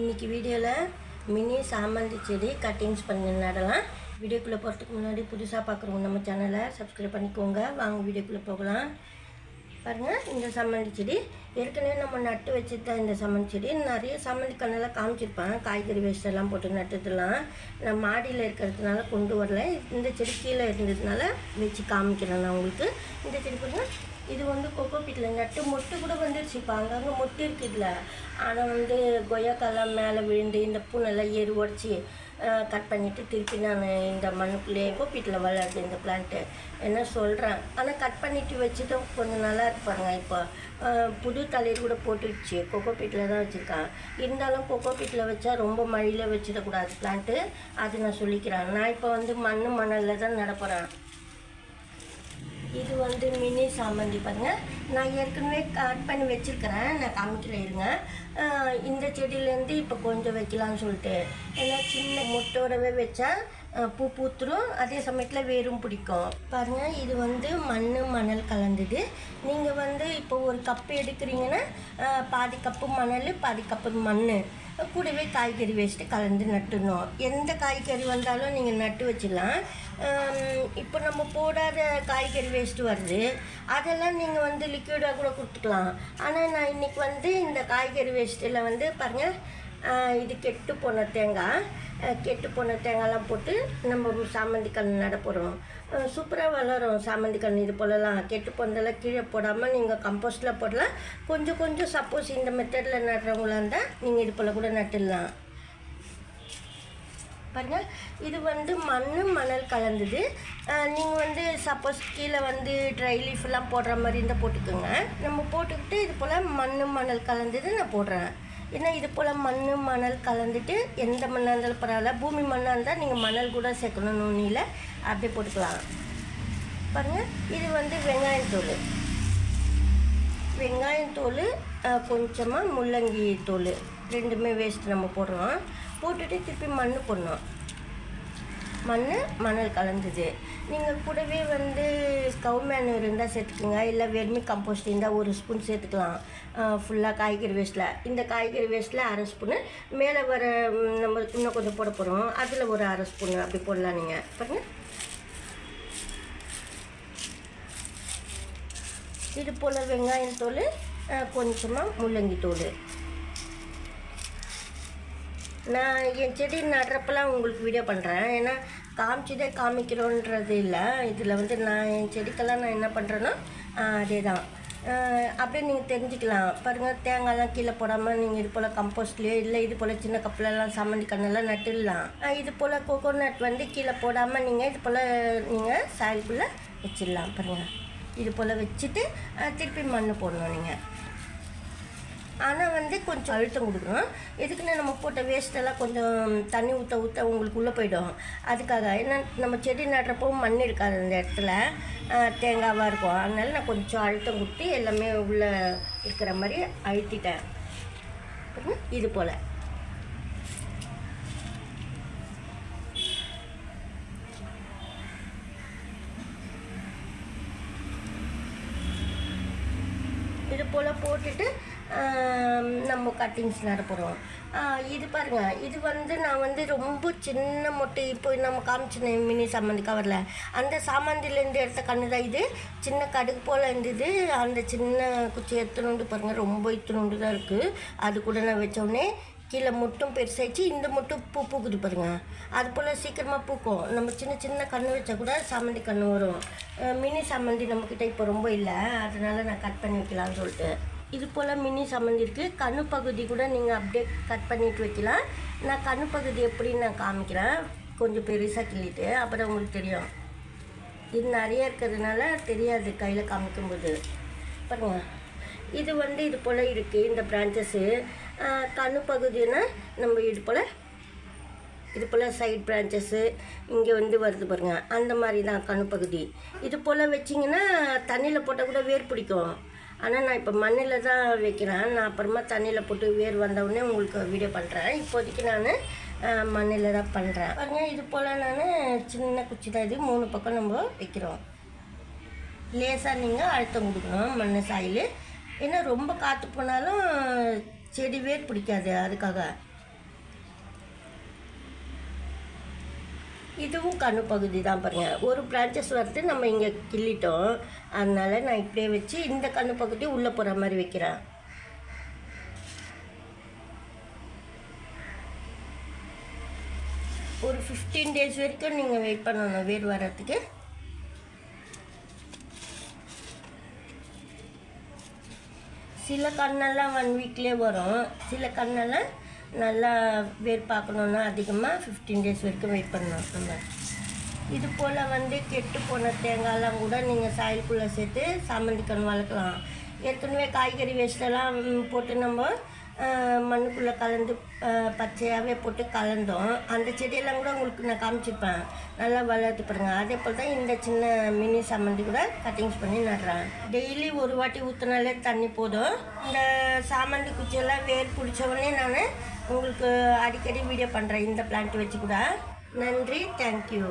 இன்றைக்கி வீடியோவில் மினி சாமந்தி செடி கட்டிங்ஸ் பண்ணி நடலாம். வீடியோக்குள்ளே போகிறதுக்கு முன்னாடி புதுசாக பார்க்குறவங்க நம்ம சேனலை சப்ஸ்கிரைப் பண்ணிக்கோங்க. வாங்க வீடியோக்குள்ளே போகலாம். பாருங்கள் இந்த சம்மந்தி செடி. ஏற்கனவே நம்ம நட்டு வச்சுருந்த இந்த சம்மந்தி செடி நிறைய சம்மந்தி கண்ணெல்லாம் காமிச்சிருப்பேன் காய்கறி வேஸ்ட் எல்லாம் போட்டு நட்டுதெல்லாம். நான் மாடியில் இருக்கிறதுனால கொண்டு வரல. இந்த செடி கீழே இருந்ததுனால வச்சு காமிக்கிறேன் நான் உங்களுக்கு. இந்த செடி பாருங்கள் இது வந்து கொக்கோ பீட்டில் நட்டு மொட்டு கூட வந்துருச்சுப்பா அங்கங்கே மொட்டு இருக்குதுல ஆனால் வந்து கொய்யாக்கெல்லாம் மேலே விழுந்து இந்த பூனெல்லாம் ஏறி உடச்சி கட் பண்ணிவிட்டு திருப்பி நான் இந்த மண்ணுக்குள்ளேயே கோப்பீட்டில் வளருது இந்த பிளான்ட்டு என்ன சொல்கிறேன் ஆனால் கட் பண்ணிவிட்டு வச்சுட்டு கொஞ்சம் நல்லா இருப்பாங்க இப்போ புது தளிர் கூட போட்டுடுச்சு. கொக்கோ பீட்டில் தான் வச்சுருக்கான். இருந்தாலும் கொக்கோ பீட்டில் வச்சா ரொம்ப மழையில் வச்சிடக்கூடாது பிளான்ட்டு அது நான் சொல்லிக்கிறேன். நான் இப்போ வந்து மண் மணலில் தான் நடப்புகிறேன் இது வந்து மினி சாமந்தி பாருங்கள் நான் ஏற்கனவே கட் பண்ணி வச்சுருக்கிறேன். நான் காமிக்கிறேன் இருங்க. இந்த செடியிலேருந்து இப்போ கொஞ்சம் வைக்கலாம்னு சொல்லிட்டு. ஏன்னா சின்ன முட்டோடவே வச்சா பூ பூத்துரும். அதே சமயத்தில் வேரும் பிடிக்கும். பாருங்கள் இது வந்து மண் மணல் கலந்தது. நீங்கள் வந்து இப்போ ஒரு கப்பு எடுக்கிறீங்கன்னா பாதி கப்பு மணல் பாதி கப்பு மண் கூடவே காய்கறி வச்சுட்டு கலந்து நட்டுடணும். எந்த காய்கறி வந்தாலும் நீங்கள் நட்டு வச்சிடலாம். இப்போ நம்ம போடாத காய்கறி வேஸ்ட் வருது. அதெல்லாம் நீங்கள் வந்து லிக்விடாக கூட கொடுத்துக்கலாம். ஆனால் நான் இன்னைக்கு வந்து இந்த காய்கறி வேஸ்ட்டில் வந்து பாருங்கள் இது கெட்டு போன தேங்காய் கெட்டு போன தேங்காய்லாம் போட்டு நம்ம சாமந்தி கண் நட போகிறோம் சூப்பராக வளரும் சாமந்தி கண் இது போலலாம். கெட்டு போனதெல்லாம் கீழே போடாமல் நீங்கள் கம்போஸ்டில் போடலாம். கொஞ்சம் கொஞ்சம் சப்போஸ் இந்த மெத்தடில் நடுறவங்களா இருந்தால் நீங்கள் இது போல் கூட நட்டுடலாம் பாருங்கள் இது வந்து மண் மணல் கலந்தது. நீங்கள் வந்து சப்போஸ் கீழே வந்து ட்ரை லீஃப்லாம் போடுற மாதிரி இருந்தால் போட்டுக்கோங்க. நம்ம போட்டுக்கிட்டு இது போல் மண் மணல் கலந்தது நான் போடுறேன். ஏன்னா இது போல் மண் மணல் கலந்துட்டு எந்த மண்ணாக இருந்தாலும் பரவாயில்ல. பூமி மண்ணாக இருந்தால் நீங்கள் மணல் கூட சேர்க்கணும் நுண்ணியில் அப்படியே போட்டுக்கலாம். பாருங்கள் இது வந்து வெங்காயத்தூள் வெங்காயத்தூள் கொஞ்சமாக முள்ளங்கி தூள் ரெண்டுமே வேஸ்ட் நம்ம போடுறோம். போட்டுட்டு திருப்பி மண் போடணும். மண் மணல் கலந்தது. நீங்கள் கூடவே வந்து ஸ்கவு மேனூர் இருந்தால் சேர்த்துக்குங்க. இல்லை வெர்மி கம்போஸ்ட் இருந்தால் ஒரு ஸ்பூன் சேர்த்துக்கலாம். ஃபுல்லாக காய்கறி வேஸ்ட்டில் இந்த காய்கறி வேஸ்ட்டில் அரை ஸ்பூனு மேலே வர நம்ம இன்னும் கொஞ்சம் போட போகிறோம் அதில் ஒரு அரை ஸ்பூனு அப்படி போடலாம் நீங்கள் பாருங்க. இது போல் வெங்காயத்தூள் கொஞ்சமாக முள்ளங்கி தோல். நான் என் செடி நடுறப்பெல்லாம் உங்களுக்கு வீடியோ பண்ணுறேன் ஏன்னா காமிச்சதே காமிக்கிறோன்றது இல்லை. இதில் வந்து நான் என் செடிக்கெல்லாம் நான் என்ன பண்ணுறேன்னா அதே தான் அப்படியே நீங்கள் தெரிஞ்சுக்கலாம். பாருங்கள் தேங்காய்லாம் கீழே போடாமல் நீங்கள் இது போல் கம்போஸ்ட்லேயோ இல்லை இது போல் சின்ன கப்பிலலாம் சாமந்தி கண்ணெல்லாம் நட்டுடலாம். இது போல் கோகோனட் வந்து கீழே போடாமல் நீங்கள் இது போல் நீங்கள் சாயலுக்குள்ளே வச்சிடலாம். பாருங்கள் இது போல் வச்சுட்டு திருப்பி மண் போடணும் நீங்கள் ஆனால் வந்து கொஞ்சம் அழுத்தம் கொடுக்கணும். எதுக்குன்னா நம்ம போட்ட வேஸ்ட்டெல்லாம் கொஞ்சம் தண்ணி ஊற்ற ஊற்ற உங்களுக்கு உள்ளே போயிடும். அதுக்காக ஏன்னா நம்ம செடி நடுறப்போ மண் இருக்காது அந்த இடத்துல. தேங்காவாக இருக்கும். அதனால நான் கொஞ்சம் அழுத்தம் கொடுத்து எல்லாமே உள்ளே இருக்கிற மாதிரி அழுத்திட்டேன். இது போல். இது போல் போட்டுட்டு நம்ம கட்டிங்ஸ் நடப்புறோம் இது பாருங்க. இது வந்து நான் வந்து ரொம்ப சின்ன மொட்டை இப்போ நம்ம காமிச்சினேன் மினி சாமந்தி கவரில் அந்த சாமந்திலேருந்து எடுத்த கண்ணு தான் இது. சின்ன கடுகு போல் இருந்தது. அந்த சின்ன குச்சி எத்தணுண்டு பாருங்கள் ரொம்ப இத்தணுண்டு தான் இருக்குது அது கூட நான் வச்சோடனே கீழே முட்டும் பெருசாயிடுச்சு. இந்த முட்டும் பூ பூக்குது பாருங்க. அது போல் சீக்கிரமாக பூக்கும். நம்ம சின்ன சின்ன கன்று வச்சா கூட சாமந்தி கன்று வரும். மினி சாமந்தி நம்மக்கிட்ட இப்போ ரொம்ப இல்லை. அதனால் நான் கட் பண்ணி வைக்கலாம்னு சொல்லிட்டு. இது போல் மினி சம்மந்தி இருக்குது கண்ணு பகுதி கூட நீங்கள் அப்படியே கட் பண்ணிட்டு வைக்கலாம். நான் கண்ணு பகுதி எப்படின்னு நான் காமிக்கிறேன். கொஞ்சம் பெருசாக கிள்ளிட்டு அப்புறம் உங்களுக்கு தெரியும். இது நிறைய இருக்கிறதுனால தெரியாது கையில் காமிக்கும்போது. பாருங்க. இது வந்து இது போல் இருக்குது இந்த பிரான்ச்சஸ்ஸு கண்ணு பகுதினா நம்ம இது போல் இது போல் சைட் பிரான்ச்சஸ்ஸு இங்கே வந்து வருது பாருங்கள் அந்த மாதிரி தான் கண்ணு பகுதி. இது போல் வச்சிங்கன்னா தண்ணியில் போட்டால் கூட வேர் பிடிக்கும். ஆனால் நான் இப்போ மண்ணில் தான் வைக்கிறேன். நான் அப்புறமா தண்ணியில் போட்டு வேர் வந்தவுடனே உங்களுக்கு வீடியோ பண்ணுறேன் இப்போதைக்கு நான் மண்ணில் தான் பண்ணுறேன் பாருங்க இது போல் நான் சின்ன குச்சி தான் இது. மூணு பக்கம் நம்ம வைக்கிறோம். லேசாக நீங்கள் அழுத்தம் கொடுக்கணும் மண் சாயில். ஏன்னா ரொம்ப காற்று போனாலும் செடி வேர் பிடிக்காது அதுக்காக. இதுவும் கணு பகுதி தான் பாருங்கள் ஒரு பிரான்ச்சஸ் வரது நம்ம இங்கே கிள்ளிட்டோம். அதனால் நான் இப்படியே வச்சு இந்த கணு பகுதி உள்ளே போகிற மாதிரி வைக்கிறேன். ஒரு ஃபிஃப்டீன் டேஸ் வரைக்கும் நீங்கள் வெயிட் பண்ணணும் வேர் வர்றதுக்கு. சில கண்ணெல்லாம் ஒன் வீக்லேயே வரும். சில கண்ணெல்லாம் நல்லா வேர் பார்க்கணுன்னா அதிகமாக ஃபிஃப்டீன் டேஸ் வரைக்கும் வெயிட் பண்ணணும். நம்ம இது போல் வந்து கெட்டு போன தேங்காயெல்லாம் கூட நீங்கள் சாயலுக்குள்ளே சேர்த்து சாமந்தி கண் வளர்க்கலாம். ஏற்கனவே காய்கறி வேஸ்ட்டெல்லாம் போட்டு நம்ம மண்ணுக்குள்ளே கலந்து பச்சையாகவே போட்டு கலந்தோம். அந்த செடியெல்லாம் கூட உங்களுக்கு நான் காமிச்சிருப்பேன். நல்லா வளர்த்து பாருங்க. அதே போல் தான் இந்த சின்ன மினி சம்மந்தி கூட கட்டிங்ஸ் பண்ணி நடுறேன். டெய்லி ஒரு வாட்டி ஊற்றினாலே தண்ணி போதும். இந்த சாமந்தி குச்சியெல்லாம் வேர் பிடிச்சவொடனே நான் உங்களுக்கு அடிக்கடி வீடியோ பண்ணுறேன் இந்த பிளான்ட் வச்சு கூட. நன்றி. தேங்க்யூ